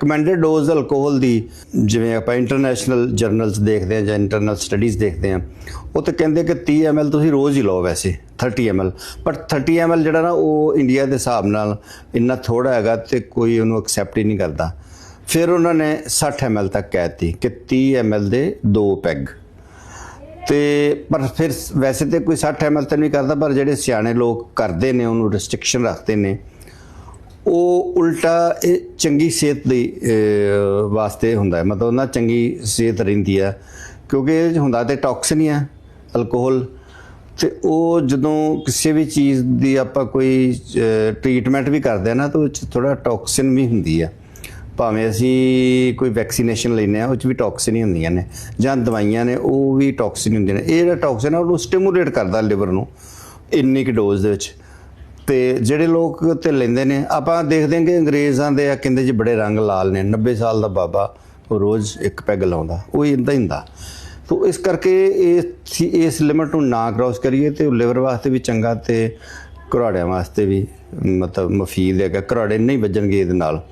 ਕਮੈਂਡਡ dose alcohol ਦੀ, ਜਿਵੇਂ ਆਪਾਂ international journals ਦੇਖਦੇ ਆ ਜਾਂ ਇੰਟਰਨਲ ਸਟੱਡੀਜ਼ ਦੇਖਦੇ ਆ ਉਹ ਤਾਂ ਕਹਿੰਦੇ ਕਿ 30 ml ਤੁਸੀਂ ਰੋਜ਼ ਹੀ ਲਓ ਵੈਸੇ 30 ml. ਪਰ 30 ml ਜਿਹੜਾ ਨਾ, ਉਹ ਇੰਡੀਆ ਦੇ ਹਿਸਾਬ ਨਾਲ ਇੰਨਾ ਥੋੜਾ ਹੈਗਾ ਤੇ ਕੋਈ ਉਹਨੂੰ ਐਕਸੈਪਟ ਹੀ ਨਹੀਂ ਕਰਦਾ। ਫਿਰ ਉਹਨਾਂ ਨੇ 60 ml ਤੱਕ ਕਹਿਤੀ ਕਿ 30 ml ਦੇ ਦੋ ਪੈਗ ਤੇ ਪਰ ਫਿਰ ਵੈਸੇ ਤੇ ਕੋਈ 60 ml ਤਾਂ ਨਹੀਂ ਕਰਦਾ, ਪਰ ਜਿਹੜੇ ਸਿਆਣੇ ਲੋਕ ਕਰਦੇ ਨੇ, ਉਹਨੂੰ ਰੈਸਟ੍ਰਿਕਸ਼ਨ ਰੱਖਦੇ ਨੇ ਉਹ ਉਲਟਾ ਇਹ ਚੰਗੀ ਸਿਹਤ ਦੀ ਵਾਸਤੇ ਹੁੰਦਾ ਹੈ। ਮਤਲਬ ਨਾ ਚੰਗੀ ਸਿਹਤ ਰਹਿੰਦੀ ਹੈ, ਕਿਉਂਕਿ ਇਹ 'ਚ ਹੁੰਦਾ ਤੇ ਟੌਕਸਿਨ ਹੀ ਹੈ ਅਲਕੋਹਲ ਤੇ ਉਹ ਜਦੋਂ ਕਿਸੇ ਵੀ ਚੀਜ਼ ਦੀ ਆਪਾਂ ਕੋਈ ਟ੍ਰੀਟਮੈਂਟ ਵੀ ਕਰਦੇ ਆ ਨਾ, ਤਾਂ ਉਹ 'ਚ ਥੋੜਾ ਟੌਕਸਿਨ ਵੀ ਹੁੰਦੀ ਆ ਭਾਵੇਂ ਅਸੀਂ ਕੋਈ ਵੈਕਸੀਨੇਸ਼ਨ ਲੈਨੇ ਆ ਉਹ 'ਚ ਵੀ ਟੌਕਸਿਨ ਹੀ ਹੁੰਦੀਆਂ ਨੇ। ਜਾਂ ਦਵਾਈਆਂ ਨੇ, ਉਹ ਵੀ ਟੌਕਸਿਨ ਹੁੰਦੀਆਂ ਨੇ। ਇਹ ਜਿਹੜਾ ਟੌਕਸਿਨ ਆ ਉਹਨੂੰ ਸਟਿਮੂਲੇਟ ਕਰਦਾ ਲਿਵਰ ਨੂੰ, ਇੰਨੀ ਕੁ ਡੋਜ਼ ਦੇ ਵਿੱਚ। ਤੇ ਜਿਹੜੇ ਲੋਕ ਤੇ ਲੈਂਦੇ ਨੇ, ਆਪਾਂ ਦੇਖਦੇ ਹਾਂ ਕਿ ਅੰਗਰੇਜ਼ਾਂ ਦੇ ਆ ਕਹਿੰਦੇ ਜੀ ਬੜੇ ਰੰਗ ਲਾਲ ਨੇ 90 ਸਾਲ ਦਾ ਬਾਬਾ ਉਹ ਰੋਜ਼ ਇੱਕ ਪੈਗ ਲਾਉਂਦਾ, ਉਹ ਇੰਦਾ ਹੀ ਹੁੰਦਾ। ਤੋ ਇਸ ਕਰਕੇ ਇਸ ਇਸ ਲਿਮਟ ਨੂੰ ਨਾ ਕ੍ਰਾਸ ਕਰੀਏ ਤੇ ਲਿਵਰ ਵਾਸਤੇ ਵੀ ਚੰਗਾ ਤੇ ਘਰਾੜਿਆਂ ਵਾਸਤੇ ਵੀ ਮਤਲਬ ਮਫੀਦ ਹੈਗਾ, ਘਰਾੜੇ ਨਹੀਂ ਵੱਜਣਗੇ ਇਹਦੇ ਨਾਲ।